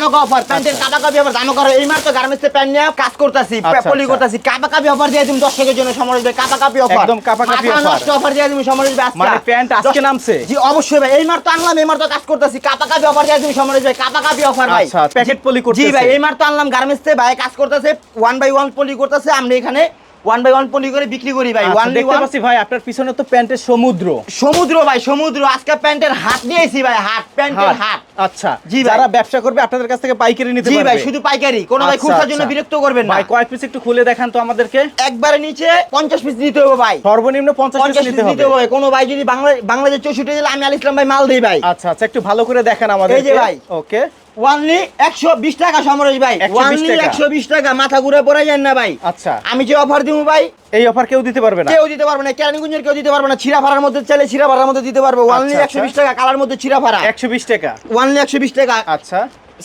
দামক offer প্যান্টের কাবা কাবি offer দামক offer এই মাত্র গার্মেন্টসে প্যান্ট নিয়ে কাজ করতেছি আচ্ছা, পলি আচ্ছা। করতেছি কাবা কাবি অফার দিয়ে দিম দর্শকের জন্য সমরেশ ভাই কাবা কাবি অফার। একদম কাপা কাপি মাথা নষ্ট অফার দিয়ে দিম সমরেশ ভাই মানে প্যান্ট আজকে নামছে? জি অবশ্যই ভাই এই মাত্র আনলাম এই মাত্র কাজ করতেছি কাবা কাবি অফার দিয়ে দিম সমরেশ ভাই কাবা কাবি অফার ভাই। আচ্ছা প্যাকেট পলি জি ভাই এই মাত্র আনলাম গার্মেন্টসে ভাই কাজ করতেছে ওয়ান বাই ওয়ান পলি করতেছে আমরা এখানে ওয়ান বাই ওয়ান পলি করে বিক্রি করি ভাই আচ্ছা, ওয়ান দেখতে পাচ্ছি ভাই আপনার পিছনে তো প্যান্টের সমুদ্র। সমুদ্র ভাই সমুদ্র আজকে প্যান্টের নিয়েছি ভাই হাট প্যান্টের হাট আচ্ছা জি যারা ব্যবসা করবে আপনাদের কাছ থেকে পাইকারি নিতে জি পারবে। ভাই শুধু পাইকারি কোনো ভাই আচ্ছা, খুচরার জন্য আচ্ছা। বিরক্ত করবেন না। ভাই কয়েক পিস একটু খুলে দেখান তো আমাদেরকে। একবারে নিচে পঞ্চাশ পিস নিতে হবে ভাই। সর্বনিম্ন পঞ্চাশ পঞ্চাশ পিস পিস নিতে হবে। কোনো ভাই যদি বাংলা বাংলাদেশ চৌষট্টি জেলা আমি আল ইসলাম ভাই মাল দিই ভাই। আচ্ছা আচ্ছা একটু ভালো করে দেখান আমাদের এই যে ভাই। ওকে ওয়ানলি একশো বিশ টাকা সমরেশ ভাই। 120 ওয়ানলি একশো বিশ টাকা মাথা ঘুরে পড়ে যান না ভাই। আচ্ছা। আমি যে অফার দিব ভাই এই অফার কেউ দিতে পারবে না। কেউ দিতে পারবে না কেরানীগঞ্জের কেউ দিতে পারবে না ছিড়া ভাড়ার মধ্যে চাইলে ছিড়া ভাড়ার মধ্যে দিতে পারবে। ওয়ানলি আচ্ছা, একশো বিশ টাকা কালার মধ্যে ছিড়া ভাড়া একশো বিশ টাকা। ওয়ানলি একশো বিশ টাকা। আচ্ছা।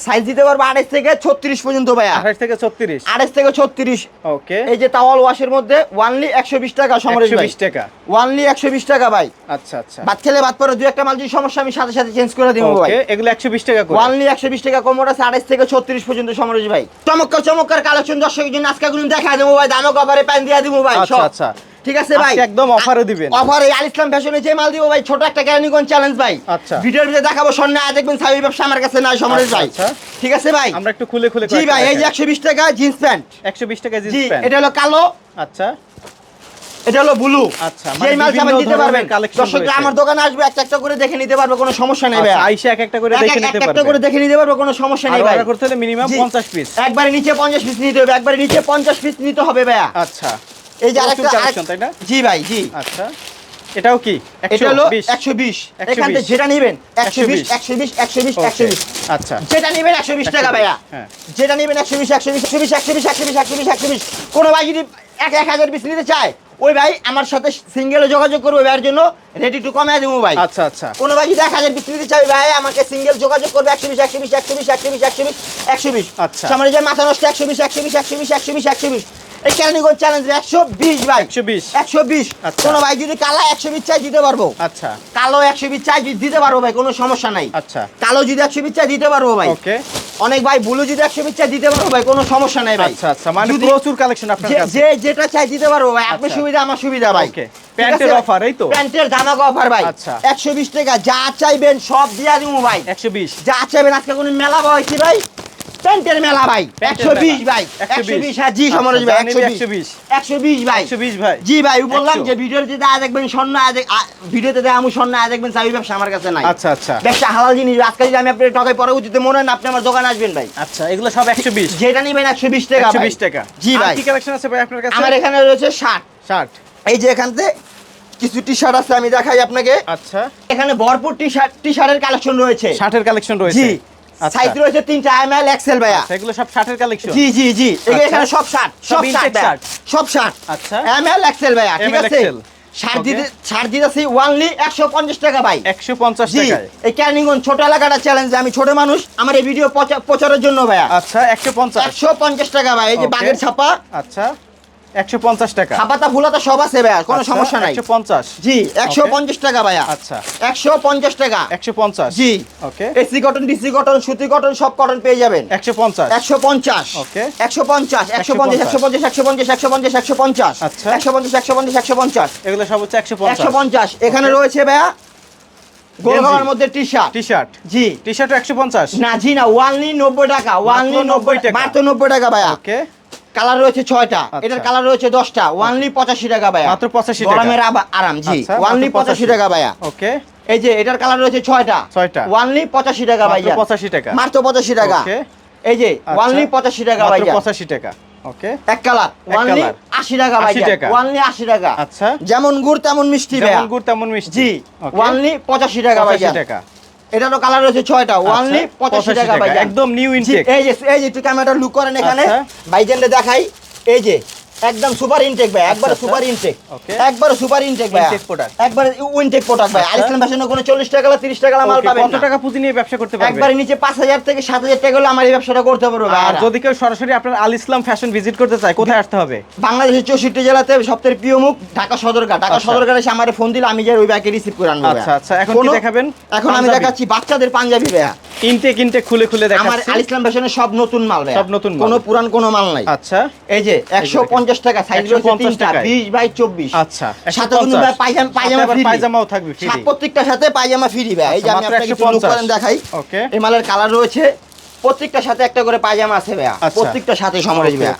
সাইজ দিতে পারবে আড়াইশ থেকে ছত্রিশ পর্যন্ত ভাইয়া। আঠাশ থেকে ছত্রিশ? আড়াইশ থেকে ছত্রিশ। ওকে এই যে তাওয়াল ওয়াশের মধ্যে ওয়ানলি একশো বিশ টাকা সমরেশ ভাই। বিশ টাকা। ওয়ানলি একশো বিশ টাকা ভাই। আচ্ছা আচ্ছা। বাদ খেলে বাদ পরে দু একটা মাল যদি সমস্যা আমি সাথে সাথে চেঞ্জ করে দিব ভাই। এগুলো একশো বিশ টাকা ওয়ানলি একশো বিশ টাকা কমোড আছে আড়াইশ থেকে ছত্রিশ পর্যন্ত সমরেশ ভাই। চমৎকার চমৎকার কালেকশন দর্শকের জন্য আজকে কোনো দেখা দেবো ভাই। দামক অফারে প্যান দিয়ে দিব ভাই আচ্ছা আচ্ছা। ঠিক আছে ভাই? একদম অফারে দিবেন। অফারে আল ইসলাম ফ্যাশনে যে মাল দিব ভাই ছোট একটা ক্যারানিগঞ্জ চ্যালেঞ্জ ভাই। আচ্ছা। ভিডিওর ভিতরে দেখাবো স্বর্ণে আজ দেখবেন সাবি ব্যবসা আমার কাছে নাই সমরেশ আচ্ছা, ভাই। আচ্ছা। ঠিক আছে ভাই? আমরা একটু খুলে খুলে জি ভাই এই যে একশো বিশ টাকা জিন্স প্যান্ট একশো বিশ টাকা জিন্স প্যান্ট এটা হলো কালো। আচ্ছা। এটা হলো ব্লু আচ্ছা, মানে যেই মাল চাবেন দিতে পারবেন। দর্শকরা আমার দোকানে আসবে একটা একটা করে দেখে নিতে পারবে কোনো সমস্যা নেই ভাই আচ্ছা, আইসা এক একটা করে দেখে নিতে পারবে একটা করে দেখে নিতে পারবে কোনো সমস্যা নেই ভাই। অর্ডার করতে হলে মিনিমাম জি। পঞ্চাশ পিস একবারে নিচে পঞ্চাশ পিস নিতে হবে একবারে নিচে পঞ্চাশ পিস নিতে হবে ভাই আচ্ছা। এই যে আরেকটা collection, তাই না? জি ভাই জি আচ্ছা এটাও কি এটা হলো 120? একশো বিশ 120 এখান থেকে যেটা নিবেন একশো বিশ 120 একশো বিশ একশো বিশ Okay, একশো বিশ আচ্ছা যেটা নিবেন একশো বিশ টাকা ভাইয়া হ্যাঁ। যেটা নিবেন একশো বিশ একশো বিশ একশো বিশ একশো বিশ একশো বিশ একশো বিশ একশো কোনো ভাই যদি এক এক হাজার পিস নিতে চায় ওই ভাই আমার সাথে সিঙ্গেলে যোগাযোগ করবে ভাইয়ের জন্য রেডি টু কমে দেবো ভাই আচ্ছা আচ্ছা কোনো ভাই যদি এক হাজার পিস নিতে চাই ভাই আমাকে সিঙ্গেল যোগাযোগ করবে একশো বিশ একশো বিশ একশো বিশ একশো বিশ একশো বিশ একশো বিশ আচ্ছা। সামনে যে মাথা নষ্ট একশো বিশ একশো বিশ একশো বিশ একশো বিশ একশো বিশ এই ক্যারানিগঞ্জ চ্যালেঞ্জ একশো বিশ ভাই। 120 একশো বিশ। আচ্ছা। কোনো ভাই যদি কালা একশো বিশ চাই দিতে পারব। আচ্ছা। কালো একশো বিশ চাই দিতে পারব ভাই কোনো সমস্যা নাই। আচ্ছা। কালো যদি একশো বিশ চাই দিতে পারব ভাই। ওকে। অনেক ভাই ব্লু যদি একশো বিশ চাই দিতে পারব ভাই কোনো সমস্যা নাই ভাই। আচ্ছা আচ্ছা। মানে প্রচুর কালেকশন আপনার যে- কাছে। যে যেটা চাই দিতে পারব ভাই আপনার আচ্ছা। সুবিধা আমার সুবিধা ভাই. ঠিক প্যান্টের offer, এই তো? প্যান্টের ধামাক অফার ভাই। আচ্ছা। একশো বিশ টাকা যা চাইবেন সব দিয়া দিব ভাই। একশো বিশ। যা চাইবেন আজকে কোনো মেলা বয়সী ভাই? প্যান্টের মেলা ভাই একশো বিশ। ভাই 120 একশো বিশ। হ্যাঁ জি সমরেশ ভাই একশো বিশ। 120 একশো বিশ ভাই। একশো বিশ ভাই। জি ভাই বললাম যে আজ দেখবেন স্বর্ণ আজ ভিডিওতে আমি স্বর্ণ আজ দেখবেন চাবি ব্যবসা আমার কাছে নাই। আচ্ছা আচ্ছা। ব্যবসা হালাল জিনিস যদি আমি আপনার টাকায় পরবর্তীতে মনে হয় না আপনি আমার দোকানে আসবেন ভাই। আচ্ছা এগুলো সব একশো বিশ। যেটা নিবেন একশো বিশ টাকা একশো। বিশ টাকা। জি ভাই। কি কালেকশন আছে ভাই আপনার কাছে? আমার এখানে রয়েছে এই যে এখান থেকে কিছু টি শার্ট আছে আমি দেখাই আপনাকে। আচ্ছা। এখানে ভরপুর টি শার্ট টি শার্টের কালেকশন রয়েছে। শার্টের কালেকশন রয়েছে। জি। সাইজ রয়েছে তিনটা এম এল এক্সেল ভাইয়া। আচ্ছা, এগুলো সব শার্টের কালেকশন জি জি জি। আচ্ছা। এখানে সব শার্ট সব শার্ট। সব শার্ট। আচ্ছা। এম এল এক্সেল ভাইয়া ঠিক আছে? দিতেছি ওয়ানলি একশো পঞ্চাশ টাকা ভাই। একশো পঞ্চাশ এই ক্যানিগঞ্জ ছোট এলাকাটা চ্যালেঞ্জ আমি ছোট মানুষ আমার এই ভিডিও প্রচারের জন্য ভাইয়া। আচ্ছা একশো পঞ্চাশ। একশো পঞ্চাশ টাকা ভাই এই যে. বাগের ছাপা। আচ্ছা। একশো পঞ্চাশ টাকা ছাপাতা ফুলাতা সব আছে ভাইয়া কোনো সমস্যা নাই একশো পঞ্চাশ জি একশো পঞ্চাশ টাকা ভাইয়া আচ্ছা একশো পঞ্চাশ টাকা একশো পঞ্চাশ জি okay AC cotton DC cotton সুতি কটন সব কটন পেয়ে যাবেন একশো পঞ্চাশ একশো পঞ্চাশ Okay. একশো পঞ্চাশ একশো পঞ্চাশ একশো পঞ্চাশ একশো পঞ্চাশ একশো একশো পঞ্চাশ আচ্ছা। একশো পঞ্চাশ একশো পঞ্চাশ একশো পঞ্চাশ এগুলো সব হচ্ছে একশো একশো পঞ্চাশ পঞ্চাশ এখানে রয়েছে ভাইয়া গোলগামার মধ্যে টি শার্ট টি শার্ট জি টি একশো পঞ্চাশ না জি না ওয়ানলি নব্বই টাকা ওয়ানলি নব্বই 90 টাকা। মাত্র নব্বই টাকা ভাইয়া ওকে কালার রয়েছে ছয়টা। আচ্ছা। এটার কালার রয়েছে দশটা। ওয়ানলি পঁচাশি টাকা ভাইয়া। মাত্র 85 টাকা। গরমের আরাম জি। আচ্ছা, ওয়ানলি পঁচাশি টাকা ভাইয়া। ওকে। এই যে এটার কালার রয়েছে ছয়টা। ছয়টা। ওয়ানলি পঁচাশি টাকা ভাইয়া। 85 টাকা। মাত্র পঁচাশি টাকা। এই যে আচ্ছা। ওয়ানলি পঁচাশি টাকা ভাইয়া। পঁচাশি টাকা। ওকে। এক কালার ওয়ানলি কালার। আশি টাকা 80 টাকা। ওয়ানলি আশি টাকা। আচ্ছা। যেমন গুড় তেমন মিষ্টি যেমন গুড় তেমন মিষ্টি। জি। ওয়ানলি পঁচাশি টাকা 85 ভাইয়া। টাকা। এটারও কালার রয়েছে ছয়টা। ওয়ানলি আচ্ছা, পঁচাশি 85 টাকা ভাই একদম নিউ ইনটেক এই যে এই যে একটু ক্যামেরাটা লুক করেন এখানে। আচ্ছা। ভাইজানরে দেখাই। এই যে একদম সুপার ইনটেক ভাই একবারে সুপার ইনটেক. একবারে সুপার ইনটেক ভাই। Intake product। একবারে ইনটেক প্রোডাক্ট ভাই। আলিসলাম ফ্যাশনে কোনো 40 টাকা 30 টাকা মাল পাবেন কত টাকা পুঁজি নিয়ে ব্যবসা করতে পারবে? একবারে নিচে 5000 থেকে 7000 টাকা হলে আমার এই ব্যবসাটা করতে পারব ভাই আর যদি কেউ সরাসরি আপনার আল ইসলাম ফ্যাশন ভিজিট করতে চায় কোথায় আসতে হবে? বাংলাদেশের চৌষট্টি জেলাতে সবথেকে প্রিয় মুখ ঢাকা সদরঘাট। ঢাকা আচ্ছা। সদরঘাটে এসে আমার ফোন দিলে আমি যাই ওই ব্যাগে রিসিভ করে আনব আচ্ছা, আচ্ছা, এখন কি দেখাবেন? এখন আমি দেখাচ্ছি বাচ্চাদের পাঞ্জাবি ভাইয়া। ইনটেক ইনটেক খুলে খুলে আমার দেখাচ্ছি। আল ইসলাম ফ্যাশনের সব নতুন মাল ভাইয়া। সব নতুন মাল। কোনো পুরান কোনো মাল নাই। আচ্ছা। এই যে একশো পঞ্চাশ পঞ্চাশ টাকা সাইজ তিনটা বিশ বাই চব্বিশ। আচ্ছা কিন্তু ভাই পায়জামা পায়জামা পায়জামাও থাকবে প্রত্যেকটার সাথে পায়জামা ফ্রি ভাই। এই যে আচ্ছা, আমি আপনাকে একটু look 150 করেন দেখাই। Okay. এই মালের কালার রয়েছে। প্রত্যেকটার সাথে একটা করে পায়জামা আছে ভাইয়া। আচ্ছা। প্রত্যেকটার সাথে সমরেশ ভাইয়া।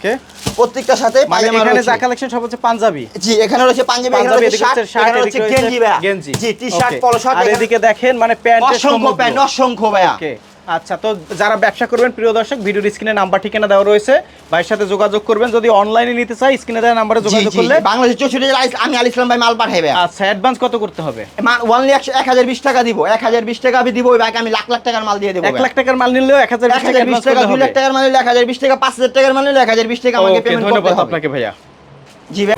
প্রত্যেকটার সাথে মানে পায়জামা এখানে যা কালেকশন সব হচ্ছে পাঞ্জাবি। জি এখানে রয়েছে পাঞ্জাবি এখানে রয়েছে শার্ট এখানে রয়েছে গেঞ্জি ভাইয়া গেঞ্জি জি টি শার্ট পলো শার্ট আর এদিকে দেখেন মানে প্যান্টের অসংখ্য প্যান্ট অসংখ্য ভাইয়া ওকে আচ্ছা তো যারা ব্যবসা করবেন প্রিয় দর্শক ভিডিওর স্ক্রিনে নাম্বার ঠিকানা দেওয়া রয়েছে। ভাইয়ের সাথে যোগাযোগ করবেন। যদি অনলাইনে নিতে চাই স্ক্রিনে দেওয়া নাম্বারে যোগাযোগ করলে বাংলাদেশের চৌষট্টি জেলা আমি আল ইসলাম ভাই মাল পাঠাই ভাইয়া আচ্ছা অ্যাডভান্স কত করতে হবে? ওয়ানলি একশো এক হাজার বিশ টাকা দিব। এক হাজার বিশ টাকা আমি দিব ওই আমি লাখ লাখ টাকার মাল দিয়ে দেবো। এক লাখ টাকার মাল নিলেও এক হাজার এক হাজার বিশ টাকা দুই লাখ টাকার মাল নিলে এক হাজার বিশ টাকা পাঁচ হাজার টাকার মাল নিলে এক হাজার বিশ টাকা আমাকে পেমেন্ট করতে হবে। আপনাকে ভাইয়া। জি ভাই।